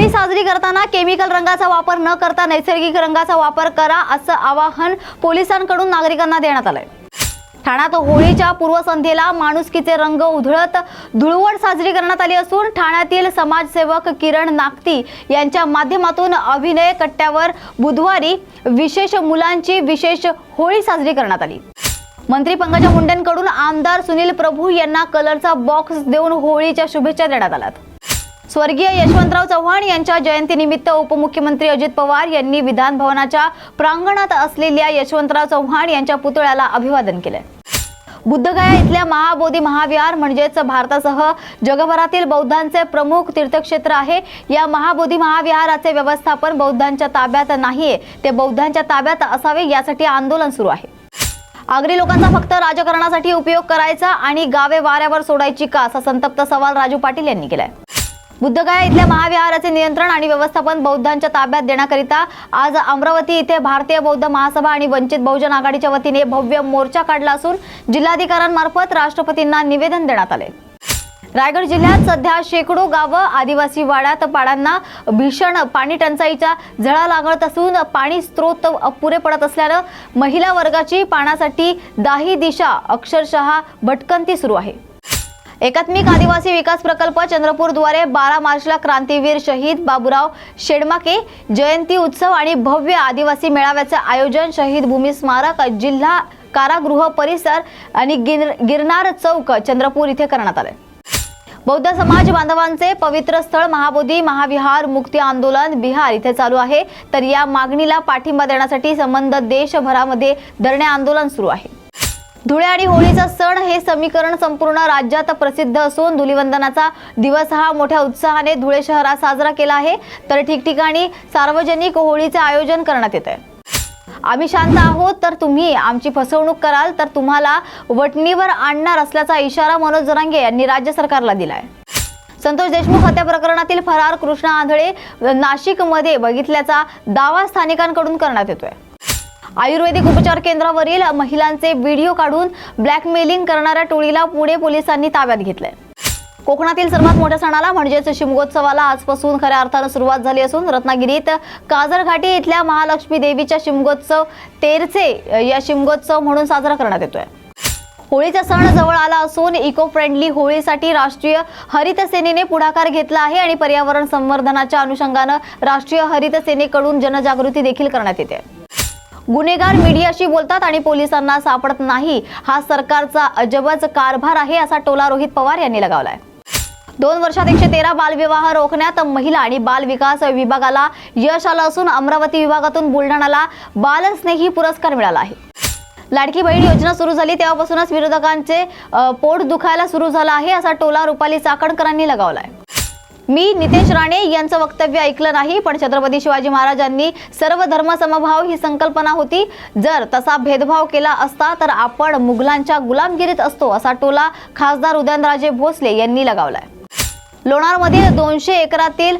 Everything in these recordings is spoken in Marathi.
होळी साजरी करताना केमिकल रंगाचा वापर न करता नैसर्गिक रंगाचा वापर करा असं आवाहन पोलिसांकडून नागरिकांना देण्यात आलंय. ठाण्यात होळीच्या पूर्वसंध्येला माणुसकीचे रंग उधळत धुळवड साजरी करण्यात आली असून ठाण्यातील समाजसेवक किरण नागती यांच्या माध्यमातून अभिनय कट्ट्यावर बुधवारी विशेष मुलांची विशेष होळी साजरी करण्यात आली. मंत्री पंकजा मुंडेंकडून आमदार सुनील प्रभू यांना कलरचा बॉक्स देऊन होळीच्या शुभेच्छा देण्यात आल्यात. स्वर्गीय यशवंतराव चव्हाण यांच्या जयंतीनिमित्त उपमुख्यमंत्री अजित पवार यांनी विधान भवनाच्या प्रांगणात असलेल्या यशवंतराव चव्हाण यांच्या पुतळ्याला अभिवादन केले. बुद्धगया इथल्या महाबोधी महाविहार म्हणजेच भारतासह जगभरातील बौद्धांचे प्रमुख तीर्थक्षेत्र आहे. या महाबोधी महाविहाराचे व्यवस्थापन बौद्धांच्या ताब्यात नाहीये. ते बौद्धांच्या ताब्यात असावे यासाठी आंदोलन सुरू आहे. आगरी लोकांचा फक्त राजकारणासाठी उपयोग करायचा आणि गावे वाऱ्यावर सोडायची का असा संतप्त सवाल राजू पाटील यांनी केलाय. बुद्धगया इथल्या महाविहाराचे नियंत्रण आणि व्यवस्थापन बौद्धांच्या ताब्यात देण्याकरिता आज अमरावती इथे भारतीय बौद्ध महासभा आणि वंचित बहुजन आघाडीच्या वतीने भव्य मोर्चा काढला असून जिल्हाधिकाऱ्यांमार्फत राष्ट्रपतींना निवेदन देण्यात आले. रायगड जिल्ह्यात सध्या शेकडो गावं आदिवासी वाड्यात पाड्यांना भीषण पाणी टंचाईच्या झळा लागत असून पाणी स्त्रोत अपुरे पडत असल्यानं महिला वर्गाची पाण्यासाठी दाही दिशा अक्षरशः भटकंती सुरू आहे. एकात्मिक आदिवासी विकास प्रकल्प चंद्रपूरद्वारे बारा मार्चला क्रांतीवीर शहीद बाबुराव शेडमाके जयंती उत्सव आणि भव्य आदिवासी मेळाव्याचं आयोजन शहीद भूमी स्मारक जिल्हा कारागृह परिसर आणि गिर गिरनार चौक चंद्रपूर इथे करण्यात आले. बौद्ध समाज बांधवांचे पवित्र स्थळ महाबोधी महाविहार मुक्ती आंदोलन बिहार इथे चालू आहे. तर या मागणीला पाठिंबा देण्यासाठी संबंध देशभरामध्ये धरणे आंदोलन सुरू आहे. धुळे आणि होळीचा सण हे समीकरण संपूर्ण राज्यात प्रसिद्ध असून धुलिवंदनाचा दिवस हा मोठ्या उत्साहाने धुळे शहरात साजरा केला आहे. तर ठिकठिकाणी सार्वजनिक होळीचे आयोजन करण्यात येत आहे आम्ही शांत आहोत तर तुम्ही आमची फसवणूक कराल तर तुम्हाला वटणीवर आणणार असल्याचा इशारा मनोज जरांगे यांनी राज्य सरकारला दिलाय. संतोष देशमुख हत्या प्रकरणातील फरार कृष्णा आंधळे नाशिकमध्ये बघितल्याचा दावा स्थानिकांकडून करण्यात येतोय. आयुर्वेदिक उपचार केंद्रावरील महिलांचे व्हिडिओ काढून ब्लॅकमेलिंग करणाऱ्या टोळीला पुणे पोलिसांनी ताब्यात घेतलंय. कोकणातील सर्वात मोठ्या सणाला म्हणजेच शिमगोत्सवाला आजपासून खऱ्या अर्थानं सुरुवात झाली असून रत्नागिरीत काजरघाटी इथल्या महालक्ष्मी देवीच्या शिमगोत्सव तेरचे या शिमगोत्सव म्हणून साजरा करण्यात येतोय. होळीचा सण जवळ आला असून इको फ्रेंडली होळीसाठी राष्ट्रीय हरित सेनेने पुढाकार घेतला आहे आणि पर्यावरण संवर्धनाच्या अनुषंगानं राष्ट्रीय हरित सेनेकडून जनजागृती देखील करण्यात येते. गुन्हेगार मीडियाशी बोलतात आणि पोलिसांना सापडत नाही. हा सरकारचा अजबच कारभार आहे असा टोला रोहित पवार यांनी लगावलाय. दोन वर्षात एकशे तेरा बालविवाह रोखण्यात महिला आणि बाल विकास विभागाला यश आलं असून अमरावती विभागातून बुलढाणाला बालस्नेही पुरस्कार मिळाला आहे. लाडकी बहीण योजना सुरू झाली तेव्हापासूनच विरोधकांचे पोट दुखायला सुरू झाला आहे असा टोला रुपाली चाकणकरांनी लगावलाय. मी नितेश राणे यांचं वक्तव्य ऐकलं नाही पण छत्रपती शिवाजी महाराजांनी सर्व धर्म समभाव ही संकल्पना होती. जर तसा भेदभाव केला असता तर आपण मुघलांच्या गुलामगिरीत असतो असा टोला खासदार उदयनराजे भोसले यांनी लगावलाय. लोणारमधील दोनशे एकरातील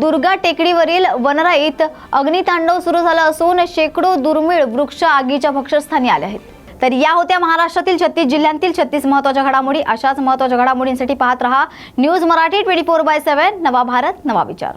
दुर्गा टेकडीवरील वनराईत अग्नितांडव सुरू झालं असून शेकडो दुर्मिळ वृक्ष आगीच्या भक्षस्थानी आले आहेत. तर या होत्या महाराष्ट्रातील छत्तीस जिल्ह्यांतील छत्तीस महत्त्वाच्या घडामोडी. अशाच महत्त्वाच्या घडामोडींसाठी पाहत रहा news Marathi twenty four by seven. नवा भारत नवा विचार.